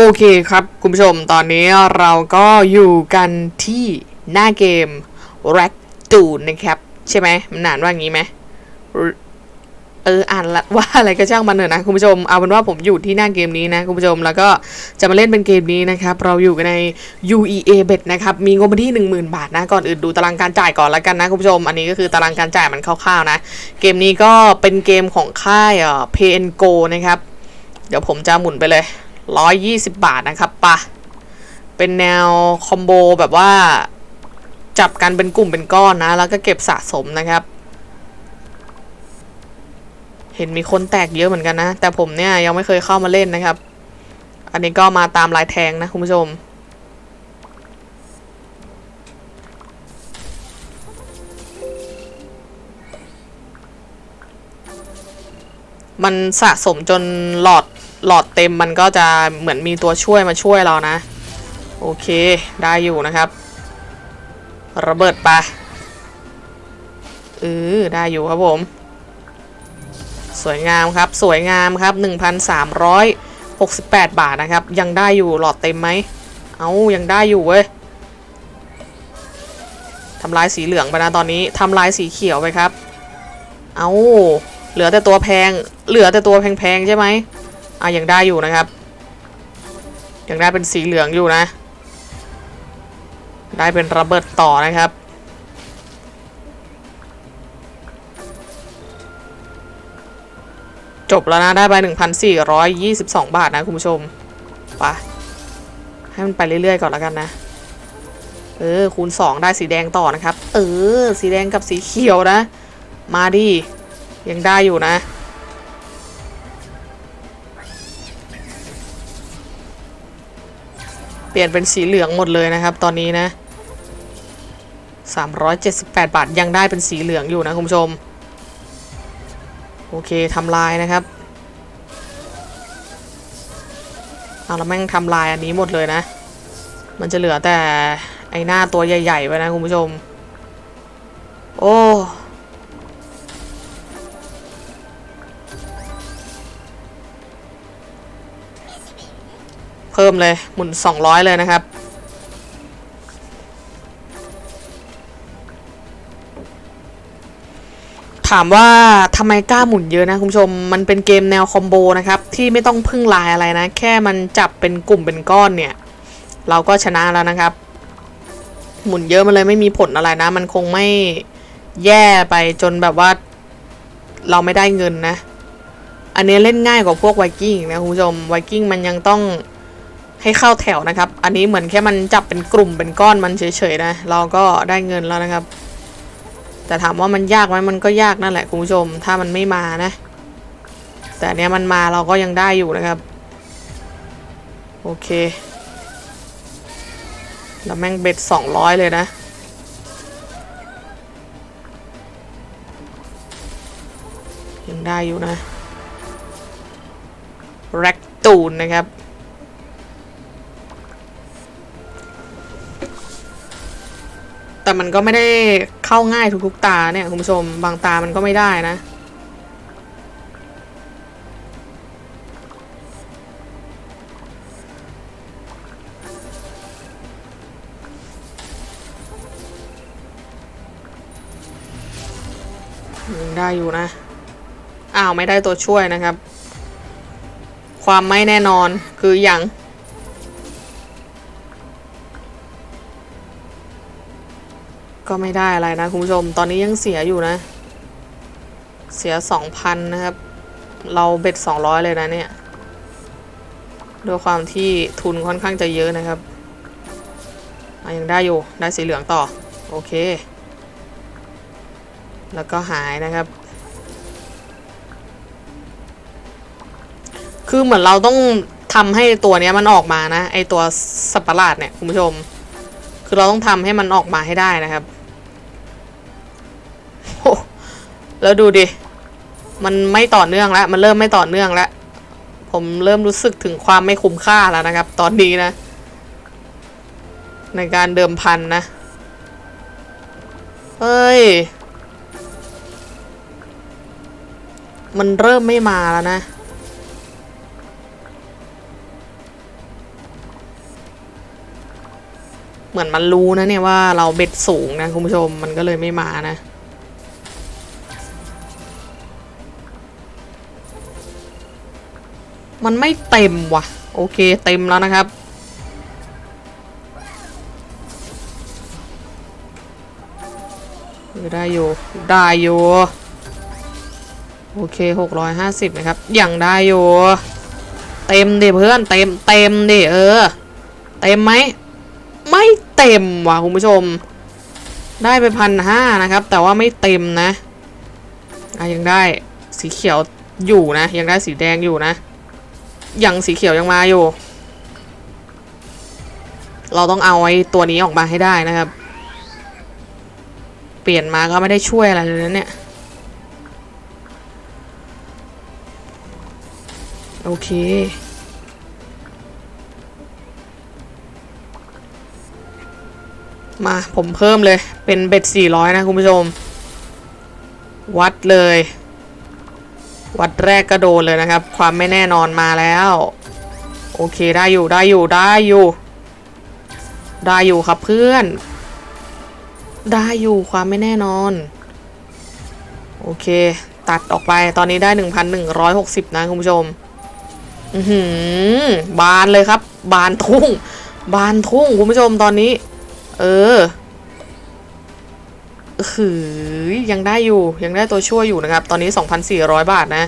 โอเคครับ คุณผู้ชมตอนนี้เราก็อยู่กันที่หน้าเกม r a c t o o n นะครับ ใช่ไหมมันอ่านว่างี้ไหมเอออ่านละว่าอะไรก็ช่างมันเถอะนะคุณผู้ชมเอาเป็นว่าผมอยู่ที่หน้าเกมนี้นะคุณผู้ชมแล้วก็จะมาเล่นเป็นเกมนี้นะครับ เราอยู่กันใน UEA Bet นะครับ มีงบมาที่ 10,000 บาทนะก่อนอื่นดูตารางการจ่ายก่อนแล้วกันนะคุณผู้ชม อันนี้ก็คือตารางการจ่ายมันคร่าวๆนะ เกมนี้ก็เป็นเกมของค่ายเอ่อ Pay and Go นะครับ เดี๋ยวผมจะหมุนไปเลย 120 บาทนะครับปะเป็นแนวคอมโบแบบว่าจับกันเป็นกลุ่มเป็นก้อนนะ แล้วก็เก็บสะสมนะครับ เห็นมีคนแตกเยอะเหมือนกันนะ แต่ผมเนี่ยยังไม่เคยเข้ามาเล่นนะครับ อันนี้ก็มาตามลายแทงนะคุณผู้ชม มันสะสมจนหลอด หลอดเต็มมันก็จะเหมือนมีตัวช่วยมาช่วยเรานะ โอเคได้อยู่นะครับ ระเบิดไปะเออได้อยู่ครับผม สวยงามครับ สวยงามครับ 1,368 บาทนะครับ ยังได้อยู่หลอดเต็มไหม เอายังได้อยู่เว้ยทำลายสีเหลืองไปนะตอนนี้ทำลายสีเขียวไปครับ เอาเหลือแต่ตัวแพง เหลือแต่ตัวแพงๆใช่ไหม อะยังได้อยู่นะครับ ยังได้เป็นสีเหลืองอยู่นะ ได้เป็นระเบิดต่อนะครับจบแล้วนะ ได้ไป 1,422 บาทนะ คุณผู้ชมไปให้มันไปเรื่อย ๆ ก่อนแล้วกันนะ เออ คูณ 2 ได้สีแดงต่อนะครับ เออ สีแดงกับสีเขียวนะ มาดิ ยังได้อยู่นะ ลี่ยนเป็นสีเหลืองหมดเลยนะครับ ตอนนี้นะ 378 บาทยังได้เป็นสีเหลืองอยู่นะคุณผู้ชม โอเคทำลายนะครับเอาแล้วแม่งทำลายอันนี้หมดเลยนะ มันจะเหลือแต่ไอหน้าตัวใหญ่ๆไว้นะคุณผู้ชม โอ้ พิ่มเลย หมุน 200 เลยนะครับ ถามว่าทำไมกล้าหมุนเยอะนะคุณผู้ชม มันเป็นเกมแนวคอมโบนะครับ ที่ไม่ต้องพึ่งลายอะไรนะ แค่มันจับเป็นกลุ่มเป็นก้อนเนี่ย เราก็ชนะแล้วนะครับ หมุนเยอะมันเลยไม่มีผลอะไรนะ มันคงไม่แย่ไปจนแบบว่าเราไม่ได้เงินนะ อันนี้เล่นง่ายกว่าพวกไวกิ้งนะคุณผู้ชมไวกิ้งมันยังต้อง ให้เข้าแถวนะครับ อันนี้เหมือนแค่มันจับเป็นกลุ่มเป็นก้อนมันเฉยๆนะ เราก็ได้เงินแล้วนะครับ แต่ถามว่ามันยากไหมมันก็ยากนั่นแหละคุณผู้ชม ถ้ามันไม่มานะ แต่เนี้ยมันมาเราก็ยังได้อยู่นะครับ โอเค แล้วแม่งเบ็ดสองร้อยเลยนะยังได้อยู่นะแร็กตูนนะครับ แต่มันก็ไม่ได้เข้าง่ายทุกๆตาเนี่ยคุณผู้ชม บางตามันก็ไม่ได้นะยังได้อยู่นะ อ้าว ไม่ได้ตัวช่วยนะครับ ความไม่แน่นอนคืออย่าง ก็ไม่ได้อะไรนะคุณผู้ชม ตอนนี้ยังเสียอยู่นะ เสียสองพันนะครับ เราเบ็ดสองร้อยเลยนะเนี่ยด้วยความที่ทุนค่อนข้างจะเยอะนะครับยังได้อยู่ ได้สีเหลืองต่อ โอเค แล้วก็หายนะครับ คือเหมือนเราต้องทำให้ตัวเนี้ยมันออกมานะ ไอตัวสัตว์ประหลาดเนี่ย คุณผู้ชม คือเราต้องทำให้มันออกมาให้ได้นะครับ แล้วดูดิ มันไม่ต่อเนื่องแล้ว มันเริ่มไม่ต่อเนื่องแล้ว ผมเริ่มรู้สึกถึงความไม่คุ้มค่าแล้วนะครับ ตอนนี้นะ ในการเดิมพันนะ เฮ้ย มันเริ่มไม่มาแล้วนะเหมือนมันรู้นะเนี่ยว่าเราเบ็ดสูงนะคุณผู้ชมมันก็เลยไม่มานะ มันไม่เต็มว่ะ โอเคเต็มแล้วนะครับ ได้อยู่ได้อยู่โอเคหกร้อยห้าสิบนะครับ อย่างได้อยู่ เต็มดิเพื่อน เต็ม เต็มดิเออ เต็มไหม ไม่เต็มว่ะคุณผู้ชม ได้ไปพันห้านะครับ แต่ว่าไม่เต็มนะ อะยังได้สีเขียวอยู่นะ ยังได้สีแดงอยู่นะ ยังสีเขียวยังมาอยู่ เราต้องเอาไอ้ตัวนี้ออกมาให้ได้นะครับ เปลี่ยนมาก็ไม่ได้ช่วยอะไรเลยนะเนี่ย โอเคมาผมเพิ่มเลยเป็นเบ็ด400 นะ คุณผู้ชม วัดเลย วัดแรกก็โดนเลยนะครับ ความไม่แน่นอนมาแล้ว โอเคได้อยู่ได้อยู่ได้อยู่ ได้อยู่ครับเพื่อน ได้อยู่ความไม่แน่นอน โอเค ตัดออกไปตอนนี้ได้ 1,160 นะคุณผู้ชม อือหือบานเลยครับ บานทุ่ง บานทุ่งคุณผู้ชมตอนนี้ เออ หือยังได้อยู่ยังได้ตัวช่วยอยู่นะครับ ตอนนี้ 2,400 บาทนะ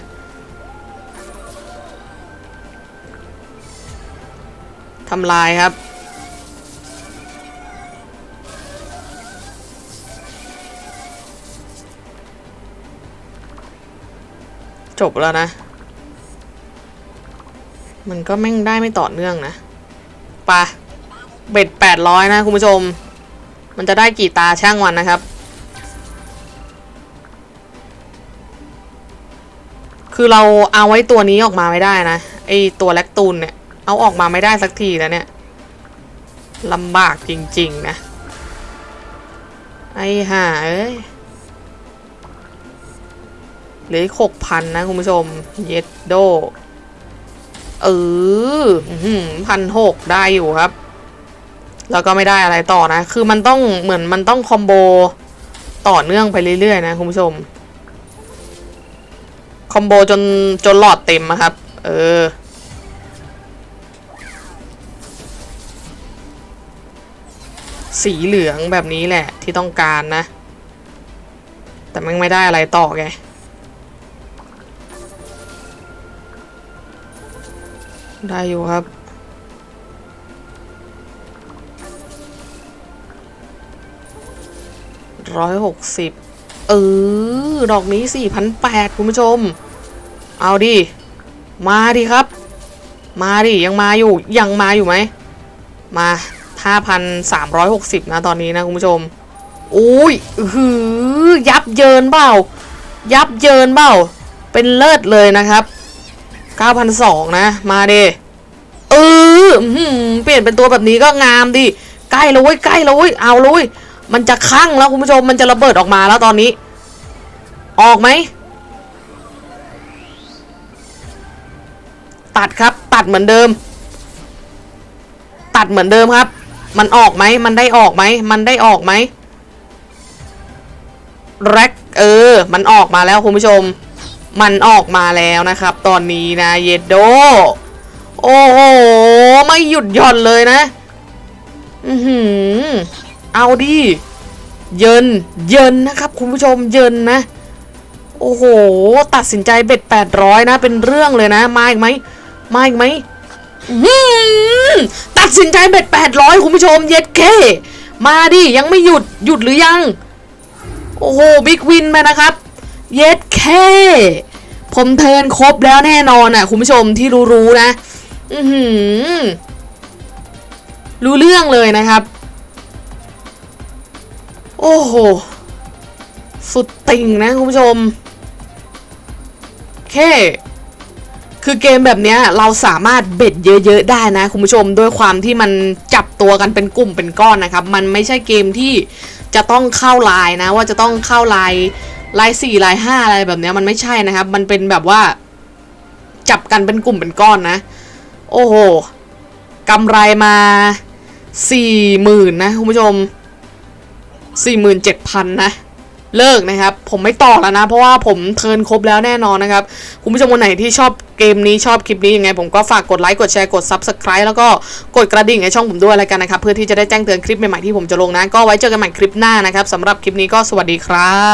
ทำลายครับ จบแล้วนะ มันก็แม่งได้ไม่ต่อเนื่องนะปะเบ็ดแปดร้อยนะ คุณผู้ชม มันจะได้กี่ตาช่างวันนะครับ คือเราเอาไว้ตัวนี้ออกมาไม่ได้นะไอตัวแลคตูนเนี่ย เอาออกมาไม่ได้สักทีแล้วเนี่ยลำบากจริง ๆ นะ ไอ้ห่าเอ้ยเหลือหกพันนะคุณผู้ชม เย็ดโด เออพันหกได้อยู่ครับ แล้วก็ไม่ได้อะไรต่อนะ คือมันต้องเหมือนมันต้องคอมโบต่อเนื่องไปเรื่อย ๆ นะคุณผู้ชม คอมโบจนจนหลอดเต็มอะครับ เออ สีเหลืองแบบนี้แหละที่ต้องการนะ แต่มันไม่ได้อะไรต่อไงได้อยู่ครับ ร้อยหกสิบ เออ ดอกนี้สี่พันแปดคุณผู้ชม เอาดิ มาดิครับ มาดิ ยังมาอยู่ ยังมาอยู่ไหม มาห้าพันสามร้อยหกสิบนะตอนนี้นะคุณผู้ชม อุ้ยหือ ยับเยินเปล่า ยับเยินเปล่า เป็นเลิศเลยนะครับเก้าพันสองนะ มาเดเอออื้อหือเปลี่ยนเป็นตัวแบบนี้ก็งามดิ ใกล้แล้วเว้ย ใกล้แล้วเว้ย เอาเลยมันจะคั่งแล้วคุณผู้ชม มันจะระเบิดออกมาแล้วตอนนี้ ออกไหม ตัดครับ ตัดเหมือนเดิม ตัดเหมือนเดิมครับ มันออกไหม มันได้ออกไหม มันได้ออกไหมแร็กเออ มันออกมาแล้วคุณผู้ชม มันออกมาแล้วนะครับ ตอนนี้นะ เยดโด โอ้โห ไม่หยุดหย่อนเลยนะ อือหือ เอาดิ เยิน เยินนะครับ คุณผู้ชม เยินนะ โอ้โห ตัดสินใจเบ็ดแปดร้อยนะ เป็นเรื่องเลยนะ มาอีกไหมมาอีกไหมตัดสินใจเบ็ดแปดร้อยคุณผู้ชม เย็ดเค มาดิ ยังไม่หยุดหยุดหรือยัง โอ้โห บิ๊กวินไปนะครับ เย็ดเคผมเทินครบแล้วแน่นอนอะ คุณผู้ชมที่รู้ๆนะ อือหือรู้เรื่องเลยนะครับ โอ้โห สุดติ่งนะคุณผู้ชม แค่คือเกมแบบนี้เราสามารถเบ็ดเยอะๆได้นะคุณผู้ชมด้วยความที่มันจับตัวกันเป็นกลุ่มเป็นก้อนนะครับ มันไม่ใช่เกมที่จะต้องเข้าลน์นะ ว่าจะต้องเข้าลน์ไลน์สี่ลน์ห้าอะไรแบบนี้มันไม่ใช่นะครับ มันเป็นแบบว่า จับกันเป็นกลุ่มเป็นก้อนนะ โอ้โหกำไรมาสี่หมื่นนะคุณผู้ชมสี่หมื่นเจ็ดพันนะ เลิกนะครับ ผมไม่ต่อแล้วนะ เพราะว่าผมเทิร์นครบแล้วแน่นอนนะครับ คุณผู้ชมคนไหนที่ชอบเกมนี้ชอบคลิปนี้ยังไง ผมก็ฝากกดไลค์กดแชร์กด Subscribe แล้วก็กดกระดิ่งในช่องผมด้วยแล้วกันนะครับ เพื่อที่จะได้แจ้งเตือนคลิปใหม่ๆที่ผมจะลงนะ ก็ไว้เจอกันใหม่คลิปหน้านะครับสำหรับคลิปนี้ก็สวัสดีครับ